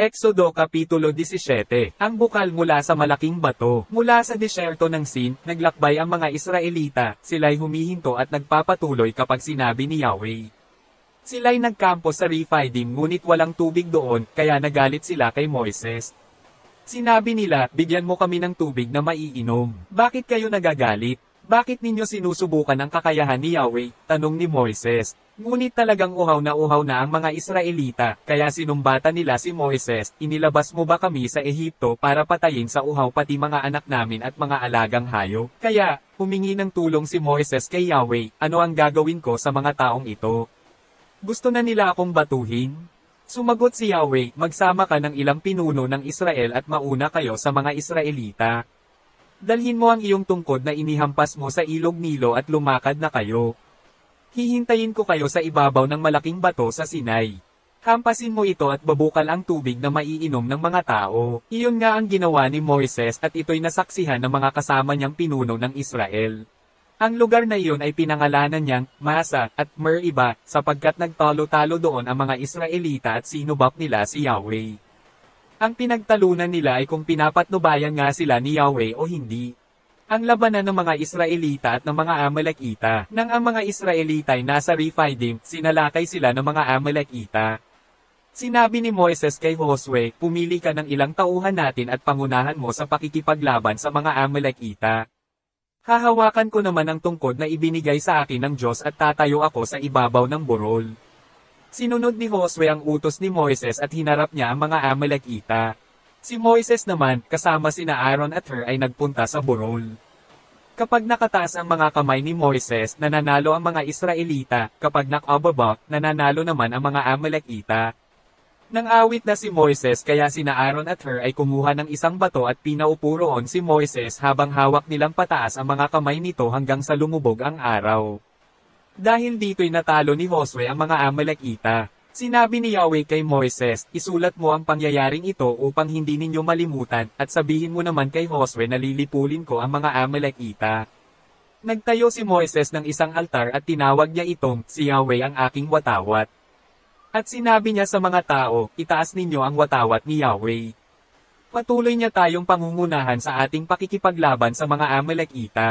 Exodo Kapitulo 17 Ang bukal mula sa malaking bato. Mula sa disyerto ng Sin, naglakbay ang mga Israelita, sila'y humihinto at nagpapatuloy kapag sinabi ni Yahweh. Sila'y nagkampo sa Rephidim ngunit walang tubig doon, kaya nagalit sila kay Moises. Sinabi nila, bigyan mo kami ng tubig na maiinom. Bakit kayo nagagalit? Bakit ninyo sinusubukan ang kakayahan ni Yahweh? Tanong ni Moises. Ngunit talagang uhaw na uhaw na ang mga Israelita, kaya sinumbatan nila si Moises, inilabas mo ba kami sa Ehipto para patayin sa uhaw pati mga anak namin at mga alagang hayo? Kaya, humingi ng tulong si Moises kay Yahweh, ano ang gagawin ko sa mga taong ito? Gusto na nila akong batuhin? Sumagot si Yahweh, magsama ka ng ilang pinuno ng Israel at mauna kayo sa mga Israelita. Dalhin mo ang iyong tungkod na inihampas mo sa ilog Nilo at lumakad na kayo. Hihintayin ko kayo sa ibabaw ng malaking bato sa Sinai. Hampasin mo ito at babukal ang tubig na maiinom ng mga tao. Iyon nga ang ginawa ni Moises at ito'y nasaksihan ng mga kasama niyang pinuno ng Israel. Ang lugar na iyon ay pinangalanan niyang Masa at Meriba sapagkat nagtalo-talo doon ang mga Israelita at sinubak nila si Yahweh. Ang pinagtalunan nila ay kung pinapatnubayan nga sila ni Yahweh o hindi. Ang labanan ng mga Israelita at ng mga Amalekita. Nang ang mga Israelita ay nasa Rephidim, sinalakay sila ng mga Amalekita. Sinabi ni Moises kay Josue, pumili ka ng ilang tauhan natin at pangunahan mo sa pakikipaglaban sa mga Amalekita. Hahawakan ko naman ang tungkod na ibinigay sa akin ng Diyos at tatayo ako sa ibabaw ng burol. Sinunod ni Josue ang utos ni Moises at hinarap niya ang mga Amalekita. Si Moises naman, kasama sina Aaron at Hur ay nagpunta sa burol. Kapag nakataas ang mga kamay ni Moises, nananalo ang mga Israelita, kapag nakababa, nananalo naman ang mga Amalekita. Nang awit na si Moises kaya sina Aaron at Hur ay kumuha ng isang bato at pinaupo roon si Moises habang hawak nilang pataas ang mga kamay nito hanggang sa lumubog ang araw. Dahil dito'y natalo ni Josue ang mga Amalekita. Sinabi ni Yahweh kay Moises, isulat mo ang pangyayaring ito upang hindi ninyo malimutan, at sabihin mo naman kay Josue na lilipulin ko ang mga Amalekita. Nagtayo si Moises ng isang altar at tinawag niya itong, si Yahweh ang aking watawat. At sinabi niya sa mga tao, itaas ninyo ang watawat ni Yahweh. Patuloy niya tayong pangungunahan sa ating pakikipaglaban sa mga Amalekita.